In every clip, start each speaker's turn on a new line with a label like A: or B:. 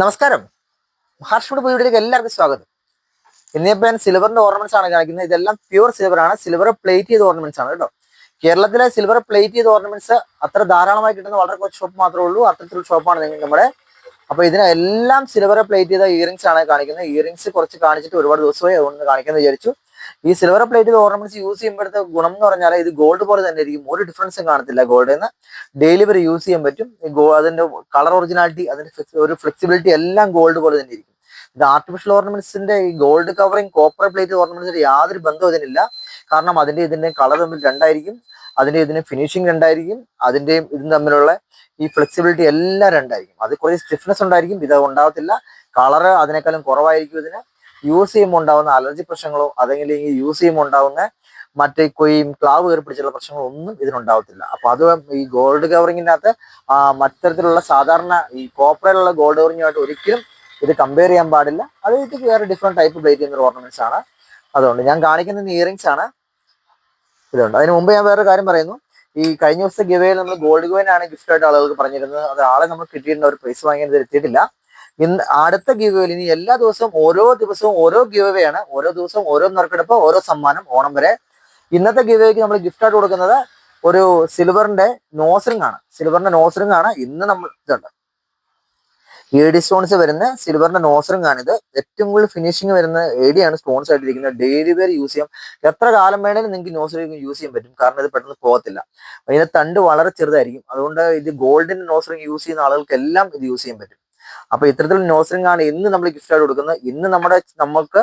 A: നമസ്കാരം. ഹർഷോട് വീഡിയോയിലേക്ക് എല്ലാവർക്കും സ്വാഗതം. ഇന്നിപ്പോ ഞാൻ സിൽവറിന്റെ ഓർണമെന്റ്സ് ആണ് കാണിക്കുന്നത്. ഇതെല്ലാം പ്യൂർ സിൽവർ ആണ്. സിൽവർ പ്ലേറ്റ് ചെയ്ത ഓർണമെന്റ്സ് ആണ് കേട്ടോ. കേരളത്തിലെ സിൽവർ പ്ലേറ്റ് ചെയ്ത ഓർണമെന്റ്സ് അത്ര ധാരാളമായി കിട്ടുന്ന വളരെ കുറച്ച് ഷോപ്പ് മാത്രമേ ഉള്ളൂ. അത്തരത്തിലുള്ള ഷോപ്പാണ് നിങ്ങൾ നമ്മുടെ അപ്പൊ ഇതിനെല്ലാം സിൽവർ പ്ലേറ്റ് ചെയ്ത ഇയറിംഗ്സ് ആണ് കാണിക്കുന്നത്. ഇയറിംഗ്സ് കുറച്ച് കാണിച്ചിട്ട് ഒരുപാട് ദിവസമായി അതുകൊണ്ട് കാണിക്കാന്ന് വിചാരിച്ചു. ഈ സിൽവർ പ്ലേറ്റ് ഓർണമെന്റ്സ് യൂസ് ചെയ്യുമ്പോഴത്തെ ഗുണം എന്ന് പറഞ്ഞാൽ ഇത് ഗോൾഡ് പോലെ തന്നെ ആയിരിക്കും ഒരു ഡിഫറൻസും കാണത്തില്ല ഗോൾഡിൽ നിന്ന് ഡെയിലി വരെ യൂസ് ചെയ്യാൻ പറ്റും. അതിന്റെ കളർ ഒറിജിനാലിറ്റി അതിന്റെ ഒരു ഫ്ലെക്സിബിലിറ്റി എല്ലാം ഗോൾഡ് പോലെ തന്നെ ഇരിക്കും. ഇത് ആർട്ടിഫിഷ്യൽ ഓർണമെന്റ്സിന്റെ ഈ ഗോൾഡ് കവറിങ് കോപ്പർ പ്ലേറ്റ് ഓർണമെന്റ്സിന്റെ യാതൊരു ബന്ധവും ഇതിനില്ല. കാരണം അതിന്റെ ഇതിന്റെ കളർ തമ്മിൽ രണ്ടായിരിക്കും. അതിന്റെ ഇതിന് ഫിനിഷിംഗ് രണ്ടായിരിക്കും. അതിന്റെയും ഇതും തമ്മിലുള്ള ഈ ഫ്ലെക്സിബിലിറ്റി എല്ലാം രണ്ടായിരിക്കും. അത് കുറേ സ്റ്റിഫ്നെസ് ഉണ്ടായിരിക്കും. ഇത് ഉണ്ടാവത്തില്ല. കളറ് അതിനേക്കാളും കുറവായിരിക്കും ഇതിന്. യൂസ് ചെയ്യുമ്പോൾ ഉണ്ടാവുന്ന അലർജി പ്രശ്നങ്ങളോ അല്ലെങ്കിൽ യൂസ് ചെയ്യുമ്പോൾ ഉണ്ടാവുന്ന മറ്റേ കൊയ്യും ക്ലാവ് കയറി പ്രശ്നങ്ങളോ ഒന്നും ഇതിനുണ്ടാവത്തില്ല. അപ്പൊ അത് ഈ ഗോൾഡ് കവറിങ്ങിനകത്ത് മറ്റത്തരത്തിലുള്ള സാധാരണ ഈ കോപ്പറയിലുള്ള ഗോൾഡ് കവറിങ്ങുമായിട്ട് ഒരിക്കലും ഇത് കമ്പയർ ചെയ്യാൻ പാടില്ല. അത് ഇത് വേറെ ഡിഫറെന്റ് ടൈപ്പ് പ്ലേറ്റ് ചെയ്യുന്ന ഓർണമെന്റ്സ് ആണ്. അതുകൊണ്ട് ഞാൻ കാണിക്കുന്ന ഇയറിങ്സ് ആണ്. ഇതുണ്ട്. അതിന് മുമ്പ് ഞാൻ വേറെ കാര്യം പറയുന്നു. ഈ കഴിഞ്ഞ ദിവസത്തെ ഗവേയിൽ നമ്മൾ ഗോൾഡ് ഗോയിൻ ആണ് ഗിഫ്റ്റ് ആയിട്ട് ആളുകൾക്ക് പറഞ്ഞിരുന്നത്. അത് ആളെ നമ്മൾ കിട്ടിയിട്ടുണ്ട്. ഒരു പ്രൈസ് വാങ്ങിയത് എത്തിയിട്ടില്ല. ഇന്ന് അടുത്ത ഗീവ് ഇനി എല്ലാ ദിവസവും ഓരോ ദിവസവും ഓരോ ഗിവേ ആണ്. ഓരോ ദിവസവും ഓരോ നറുക്കെടുപ്പ് ഓരോ സമ്മാനം ഓണം വരെ. ഇന്നത്തെ ഗിവേക്ക് നമ്മൾ ഗിഫ്റ്റ് ആയിട്ട് കൊടുക്കുന്നത് ഒരു സിൽവറിന്റെ നോസറിംഗ് ആണ്. സിൽവറിന്റെ നോസറിംഗ് ആണ്. ഇന്ന് നമ്മൾ ഇതുണ്ട്. എ ഡി സ്റ്റോൺസ് വരുന്ന സിൽവറിന്റെ നോസറിംഗ് ആണ് ഇത് ഏറ്റവും കൂടുതൽ ഫിനിഷിംഗ് വരുന്ന ഏടിയാണ് സ്റ്റോൺസ് ആയിട്ടിരിക്കുന്നത്. ഡെയിലി വെയർ യൂസ് ചെയ്യാം. എത്ര കാലം വേണേലും നിങ്ങൾക്ക് നോസറിംഗ് യൂസ് ചെയ്യാൻ പറ്റും. കാരണം ഇത് പെട്ടെന്ന് പോകത്തില്ല. അതിന്റെ തണ്ട് വളരെ ചെറുതായിരിക്കും. അതുകൊണ്ട് ഇത് ഗോൾഡിന്റെ നോസറിംഗ് യൂസ് ചെയ്യുന്ന ആളുകൾക്കെല്ലാം ഇത് യൂസ് ചെയ്യാൻ പറ്റും. അപ്പൊ ഇത്തരത്തിലുള്ള നോസറിംഗാണ് ഇന്ന് നമ്മൾ ഗിഫ്റ്റ് ആയിട്ട് കൊടുക്കുന്നത്. ഇന്ന് നമ്മുടെ നമുക്ക്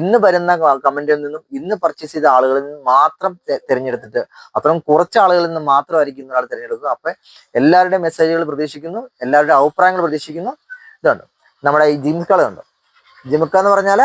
A: ഇന്ന് വരുന്ന കമന്റിൽ നിന്നും ഇന്ന് പർച്ചേസ് ചെയ്ത ആളുകളിൽ നിന്ന് മാത്രം തിരഞ്ഞെടുത്തിട്ട് അത്രയും കുറച്ച് ആളുകളിൽ നിന്ന് മാത്രമായിരിക്കും ഇന്നൊരാൾ തിരഞ്ഞെടുക്കുക. അപ്പൊ എല്ലാവരുടെയും മെസ്സേജുകൾ പ്രതീക്ഷിക്കുന്നു. എല്ലാവരുടെയും അഭിപ്രായങ്ങൾ പ്രതീക്ഷിക്കുന്നു. ഇതുണ്ട്. നമ്മുടെ ഈ ജിമിക്കളുണ്ട് ജിമിക്ക എന്ന് പറഞ്ഞാൽ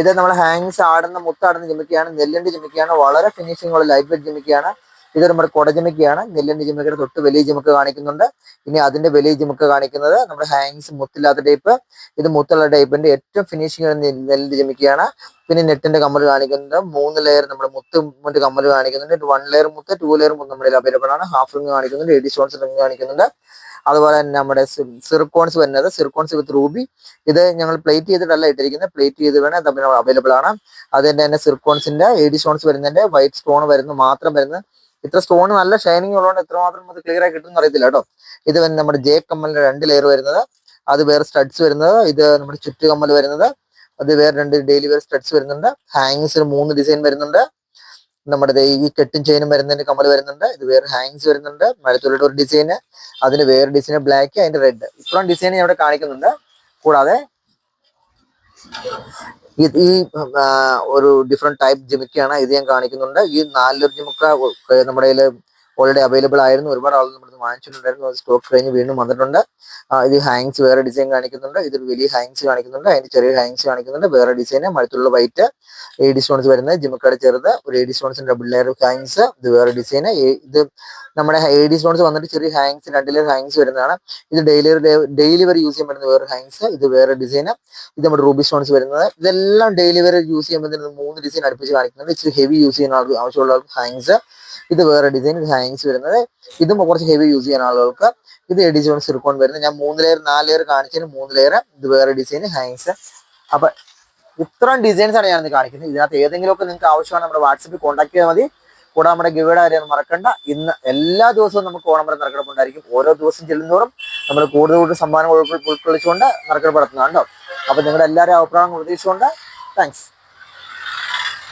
A: ഇത് നമ്മൾ ഹാങ്സ് ആടുന്ന മുത്താടുന്ന ജിമിക്കയാണ് നെല്ലിന്റെ ജിമിക്കയാണ് വളരെ ഫിനിഷിംഗ് ഉള്ള ലൈറ്റ് വെയിറ്റ് ജിമിക്കയാണ് ഇത് നമ്മുടെ കൊട ജിമിക്കയാണ് നെല്ലിന്റെ ജിമിക്കയുടെ തൊട്ട് വലിയ ജിമുക്ക് കാണിക്കുന്നുണ്ട്. ഇനി അതിന്റെ വലിയ ജിമുക്ക് കാണിക്കുന്നത് നമ്മുടെ ഹാങ്സ് മുത്തില്ലാത്ത ടൈപ്പ്. ഇത് മുത്തുള്ള ടൈപ്പിന്റെ ഏറ്റവും ഫിനിഷിംഗ് നെല്ലിന്റെ ജിമിക്കയാണ് പിന്നെ നെറ്റിന്റെ കമ്മൽ കാണിക്കുന്നുണ്ട്. മൂന്ന് ലെയർ നമ്മുടെ മുത്ത് മുട്ട് കമ്മൽ കാണിക്കുന്നുണ്ട്. വൺ ലെയർ മുത്ത് ടു ലെയർ മുത്ത് നമ്മുടെ അവൈലബിൾ ആണ് ഹാഫ് റിംഗ് കാണിക്കുന്നുണ്ട്. എഡി സ്റ്റോൺസ് റിംഗ് കാണിക്കുന്നുണ്ട്. അതുപോലെ തന്നെ നമ്മുടെ സിർക്കോൺസ് വരുന്നത്. സിർക്കോൺസ് വിത്ത് റൂബി ഇത് ഞങ്ങൾ പ്ലേറ്റ് ചെയ്തിട്ടല്ല ഇട്ടിരിക്കുന്നത്. പ്ലേറ്റ് ചെയ്ത് വേണം തമ്മിൽ അവൈലബിൾ ആണ്. അതിന്റെ തന്നെ സിർക്കോൺസിന്റെ എഡി സ്റ്റോൺസ് വരുന്നതിന്റെ വൈറ്റ് സ്റ്റോൺ വരുന്ന മാത്രം വരുന്ന ഇത്ര സ്റ്റോൺ നല്ല ഷൈനിങ് ഉള്ളതുകൊണ്ട് എത്രമാത്രം അത് ക്ലിയർ ആയി കിട്ടുമെന്ന് അറിയത്തില്ല കേട്ടോ. ഇത് നമ്മുടെ ജെ കമ്മലിന്റെ രണ്ട് ലെയർ വരുന്നത്. അത് വേറെ സ്റ്റഡ്സ് വരുന്നത്. ഇത് നമ്മുടെ ചുറ്റു കമ്മൽ വരുന്നത്. അത് വേറെ രണ്ട് ഡെയിലി വെയർ സ്റ്റഡ്സ് വരുന്നുണ്ട്. ഹാങ്സിന് മൂന്ന് ഡിസൈൻ വരുന്നുണ്ട്. നമ്മുടെ ഈ കെട്ടും ചെയിനും വരുന്നതിന്റെ കമ്മൽ വരുന്നുണ്ട്. ഇത് വേറെ ഹാങ്സ് വരുന്നുണ്ട്. മഴത്തുള്ളിയുടെ ഒരു ഡിസൈന് അതിന് വേറെ ഡിസൈന് ബ്ലാക്ക് അതിന്റെ റെഡ് ഇത്രയും ഡിസൈൻ ഞാൻ ഇവിടെ കാണിക്കുന്നുണ്ട്. കൂടാതെ ഈ ഒരു ഡിഫറെന്റ് ടൈപ്പ് ജിമിക്കാണ് ഇത് ഞാൻ കാണിക്കുന്നുണ്ട്. ഈ നാലൊരു ജിമുക്ക നമ്മുടെ കയ്യിൽ ഓൾറെഡി അവൈലബിൾ ആയിരുന്നു. ഒരുപാട് ആളുകൾ നമ്മൾ വാങ്ങിച്ചിട്ടുണ്ടായിരുന്നു. അത് സ്റ്റോക്ക് കഴിഞ്ഞ് വീണ്ടും വന്നിട്ടുണ്ട്. ഇത് ഹാങ്സ് വേറെ ഡിസൈൻ കാണിക്കുന്നുണ്ട്. ഇത് വലിയ ഹാങ്സ് കാണിക്കുന്നുണ്ട്. അതിന്റെ ചെറിയ ഹാങ്സ് കാണിക്കുന്നുണ്ട്. വേറെ ഡിസൈൻ മഴത്തുള്ള വൈറ്റ് എ ഡി സ്റ്റോൺസ് വരുന്നത് ജിമ്മക്കാട് ചെറുത് ഒരു A D double layer hangs ഇത് വേറെ ഡിസൈൻ ഇത് നമ്മുടെ എ ഡി സ്റ്റോൺസ് വന്നിട്ട് ചെറിയ ഹാങ്സ് രണ്ട് ലെയർ ഹാങ്സ് വരുന്നതാണ്. ഇത് ഡെയിലി ഡെയിലി വരെ യൂസ് ചെയ്യാൻ പറ്റുന്ന വേറെ ഹാങ്സ് ഇത് വേറെ ഡിസൈൻ ഇത് നമ്മുടെ റൂബി സ്റ്റോൺസ് വരുന്നത്. ഇതെല്ലാം ഡെയിലി വരെ യൂസ് ചെയ്യാൻ പറ്റുന്ന മൂന്ന് ഡിസൈൻ അടുപ്പിച്ച് കാണിക്കുന്നുണ്ട്. ഇച്ചിരി ഹെവി യൂസ് ചെയ്യുന്ന ആവശ്യമുള്ള ഹാങ്സ് ഇത് വേറെ ഡിസൈൻ ഹാങ്സ് വരുന്നത്. ഇതും കുറച്ച് ഹെവി യൂസ് ചെയ്യുന്ന ആളുകൾക്ക്. ഇത് എഡിസോൺ സിർക്കോൺ വരുന്നത്. ഞാൻ മൂന്ന് ലെയർ നാല് ലെയർ കാണിച്ചതിന് മൂന്ന് ലെയർ ഇത് വേറെ ഡിസൈൻ ഹാങ്സ് അപ്പൊ ഇത്രയും ഡിസൈൻസ് ആണ് ഞാൻ കാണിക്കുന്നത്. ഇതിനകത്ത് ഏതെങ്കിലുമൊക്കെ നിങ്ങൾക്ക് ആവശ്യമാണ് നമ്മുടെ വാട്സപ്പിൽ കോൺടാക്ട് ചെയ്താൽ മതി. കൂടെ നമ്മുടെ ഗവിയുടെ കാര്യം മറക്കണ്ട. ഇന്ന് എല്ലാ ദിവസവും നമുക്ക് ഓണമരം നറുക്കെടുപ്പുണ്ടായിരിക്കും ഓരോ ദിവസം ചെല്ലുന്നതോറും നമ്മൾ കൂടുതൽ കൂടുതൽ സമ്മാനം ഉൾക്കൊ- ഉൾക്കൊള്ളിച്ചുകൊണ്ട് നറുക്കെടുപ്പ് കേട്ടോ. അപ്പൊ നിങ്ങളുടെ എല്ലാവരും അഭിപ്രായം പ്രതീക്ഷിച്ചുകൊണ്ട് താങ്ക്സ്